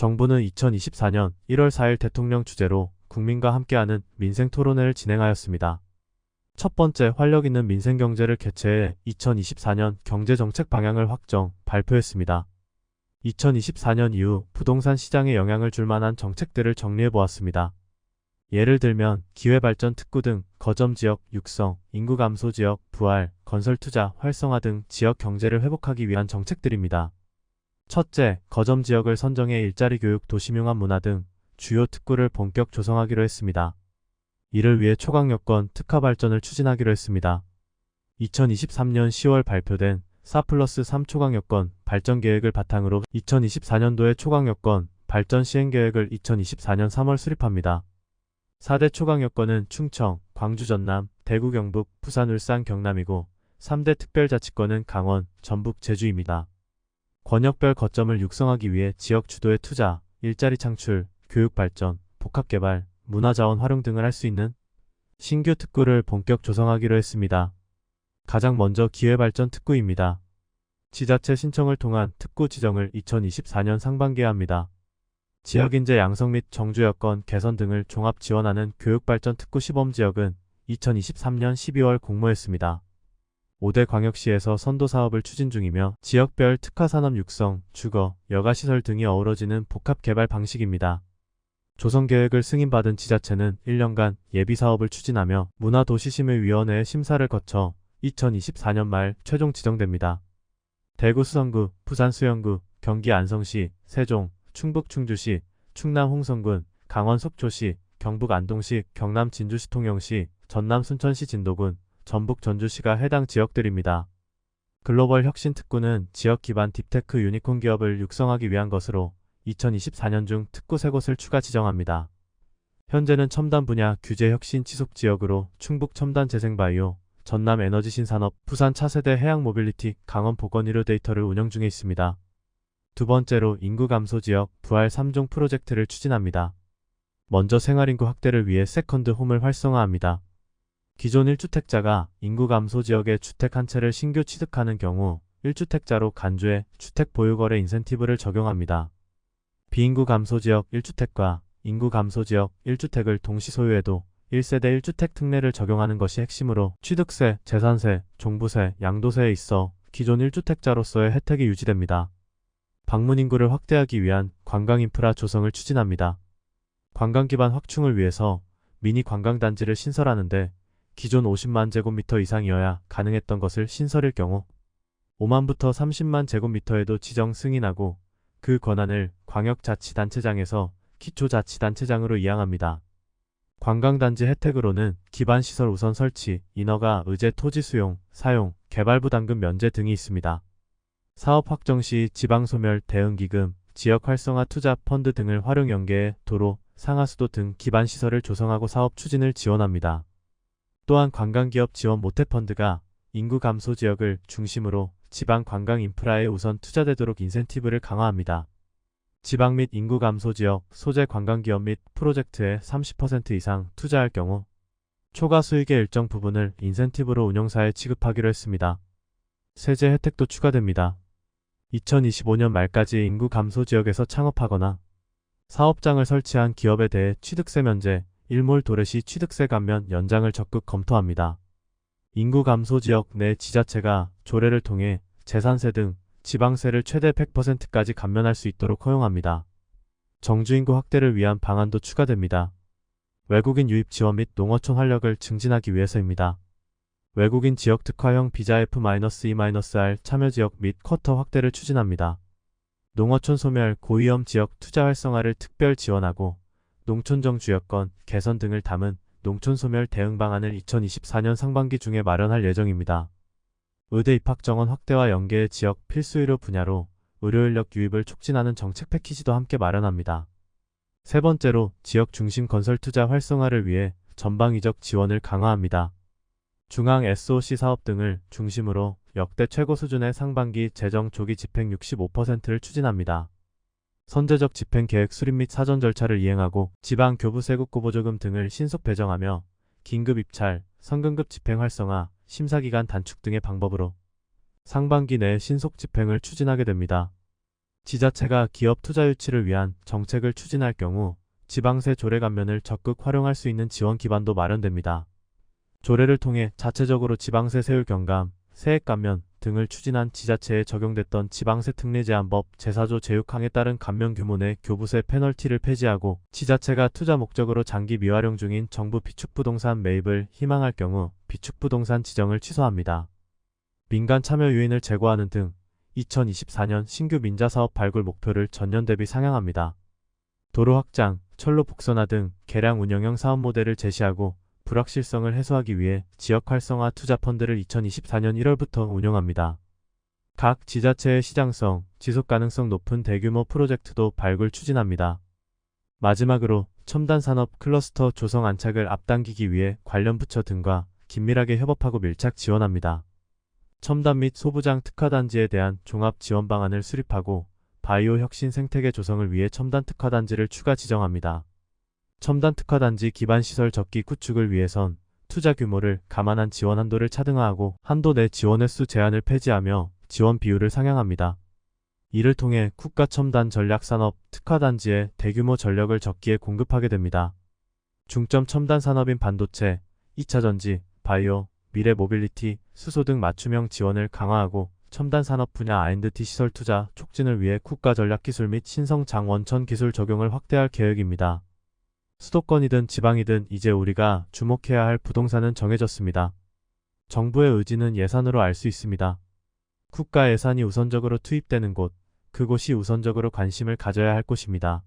정부는 2024년 1월 4일 대통령 주재로 국민과 함께하는 민생 토론회를 진행하였습니다. 첫 번째 활력 있는 민생 경제를 개최해 2024년 경제 정책 방향을 확정, 발표했습니다. 2024년 이후 부동산 시장에 영향을 줄 만한 정책들을 정리해 보았습니다. 예를 들면 기회발전 특구 등 거점 지역 육성, 인구 감소 지역 부활, 건설 투자 활성화 등 지역 경제를 회복하기 위한 정책들입니다. 첫째, 거점 지역을 선정해 일자리 교육, 도시융합 문화 등 주요 특구를 본격 조성하기로 했습니다. 이를 위해 초강 여건 특화 발전을 추진하기로 했습니다. 2023년 10월 발표된 4 플러스 3 초강 여건 발전 계획을 바탕으로 2024년도에 초강 여건 발전 시행 계획을 2024년 3월 수립합니다. 4대 초강 여건은 충청, 광주 전남, 대구 경북, 부산 울산 경남이고 3대 특별자치권은 강원, 전북 제주입니다. 권역별 거점을 육성하기 위해 지역 주도의 투자, 일자리 창출, 교육 발전, 복합 개발, 문화 자원 활용 등을 할 수 있는 신규 특구를 본격 조성하기로 했습니다. 가장 먼저 기회발전 특구입니다. 지자체 신청을 통한 특구 지정을 2024년 상반기에 합니다. 지역인재 양성 및 정주 여건 개선 등을 종합 지원하는 교육발전 특구 시범 지역은 2023년 12월 공모했습니다. 5대 광역시에서 선도 사업을 추진 중이며 지역별 특화 산업 육성, 주거, 여가시설 등이 어우러지는 복합 개발 방식입니다. 조성 계획을 승인받은 지자체는 1년간 예비 사업을 추진하며 문화도시심의위원회의 심사를 거쳐 2024년 말 최종 지정됩니다. 대구 수성구, 부산 수영구, 경기 안성시, 세종, 충북 충주시, 충남 홍성군, 강원 속초시, 경북 안동시, 경남 진주시 통영시, 전남 순천시 진도군, 전북 전주시가 해당 지역들입니다. 글로벌 혁신 특구는 지역 기반 딥테크 유니콘 기업을 육성하기 위한 것으로 2024년 중 특구 3곳을 추가 지정합니다. 현재는 첨단 분야 규제 혁신 지속 지역으로 충북 첨단 재생 바이오, 전남 에너지 신산업, 부산 차세대 해양 모빌리티, 강원 보건 의료 데이터를 운영 중에 있습니다. 두 번째로 인구 감소 지역 부활 3종 프로젝트를 추진합니다. 먼저 생활인구 확대를 위해 세컨드 홈을 활성화합니다. 기존 1주택자가 인구 감소 지역에 주택 한 채를 신규 취득하는 경우 1주택자로 간주해 주택 보유 거래 인센티브를 적용합니다. 비인구 감소 지역 1주택과 인구 감소 지역 1주택을 동시 소유해도 1세대 1주택 특례를 적용하는 것이 핵심으로 취득세, 재산세, 종부세, 양도세에 있어 기존 1주택자로서의 혜택이 유지됩니다. 방문 인구를 확대하기 위한 관광 인프라 조성을 추진합니다. 관광 기반 확충을 위해서 미니 관광단지를 신설하는데 기존 50만 제곱미터 이상이어야 가능했던 것을 신설일 경우 5만부터 30만 제곱미터에도 지정 승인하고 그 권한을 광역자치단체장에서 기초자치단체장으로 이양합니다. 관광단지 혜택으로는 기반시설 우선 설치, 인허가, 의제 토지 수용, 사용, 개발부 당금 면제 등이 있습니다. 사업 확정 시 지방소멸 대응기금, 지역 활성화 투자 펀드 등을 활용 연계해 도로, 상하수도 등 기반시설을 조성하고 사업 추진을 지원합니다. 또한 관광기업 지원 모태펀드가 인구 감소 지역을 중심으로 지방 관광 인프라에 우선 투자되도록 인센티브를 강화합니다. 지방 및 인구 감소 지역 소재 관광기업 및 프로젝트에 30% 이상 투자할 경우 초과 수익의 일정 부분을 인센티브로 운영사에 지급하기로 했습니다. 세제 혜택도 추가됩니다. 2025년 말까지 인구 감소 지역에서 창업하거나 사업장을 설치한 기업에 대해 취득세 면제, 일몰 도래시 취득세 감면 연장을 적극 검토합니다. 인구 감소 지역 내 지자체가 조례를 통해 재산세 등 지방세를 최대 100%까지 감면할 수 있도록 허용합니다. 정주인구 확대를 위한 방안도 추가됩니다. 외국인 유입 지원 및 농어촌 활력을 증진하기 위해서입니다. 외국인 지역 특화형 비자 F-E-R 참여 지역 및 쿼터 확대를 추진합니다. 농어촌 소멸 고위험 지역 투자 활성화를 특별 지원하고 농촌정 주여건 개선 등을 담은 농촌 소멸 대응 방안을 2024년 상반기 중에 마련할 예정입니다. 의대 입학 정원 확대와 연계의 지역 필수 의료 분야로 의료 인력 유입을 촉진하는 정책 패키지도 함께 마련합니다. 세 번째로 지역 중심 건설 투자 활성화를 위해 전방위적 지원을 강화합니다. 중앙 SOC 사업 등을 중심으로 역대 최고 수준의 상반기 재정 조기 집행 65%를 추진합니다. 선제적 집행 계획 수립 및 사전 절차를 이행하고 지방 교부 세국고 보조금 등을 신속 배정하며 긴급 입찰, 성금급 집행 활성화, 심사기간 단축 등의 방법으로 상반기 내에 신속 집행을 추진하게 됩니다. 지자체가 기업 투자 유치를 위한 정책을 추진할 경우 지방세 조례 감면을 적극 활용할 수 있는 지원 기반도 마련됩니다. 조례를 통해 자체적으로 지방세 세율 경감, 세액 감면 등을 추진한 지자체에 적용됐던 지방세 특례 제한법 제4조 제6항에 따른 감면 규모 내 교부세 페널티를 폐지하고 지자체가 투자 목적으로 장기 미활용 중인 정부 비축부동산 매입을 희망할 경우 비축부동산 지정을 취소합니다. 민간 참여 유인을 제고하는 등 2024년 신규 민자사업 발굴 목표를 전년 대비 상향합니다. 도로 확장, 철로 복선화 등 개량 운영형 사업 모델을 제시하고 불확실성을 해소하기 위해 지역 활성화 투자 펀드를 2024년 1월부터 운영합니다. 각 지자체의 시장성, 지속 가능성 높은 대규모 프로젝트도 발굴 추진합니다. 마지막으로 첨단 산업 클러스터 조성 안착을 앞당기기 위해 관련 부처 등과 긴밀하게 협업하고 밀착 지원합니다. 첨단 및 소부장 특화단지에 대한 종합 지원 방안을 수립하고 바이오 혁신 생태계 조성을 위해 첨단 특화단지를 추가 지정합니다. 첨단 특화단지 기반 시설 적기 구축을 위해선 투자 규모를 감안한 지원 한도를 차등화하고 한도 내 지원 횟수 제한을 폐지하며 지원 비율을 상향합니다. 이를 통해 국가 첨단 전략 산업 특화단지에 대규모 전력을 적기에 공급하게 됩니다. 중점 첨단 산업인 반도체, 2차 전지, 바이오, 미래 모빌리티, 수소 등 맞춤형 지원을 강화하고 첨단 산업 분야 R&D 시설 투자 촉진을 위해 국가 전략 기술 및 신성 장원천 기술 적용을 확대할 계획입니다. 수도권이든 지방이든 이제 우리가 주목해야 할 부동산은 정해졌습니다. 정부의 의지는 예산으로 알 수 있습니다. 국가 예산이 우선적으로 투입되는 곳, 그곳이 우선적으로 관심을 가져야 할 곳입니다.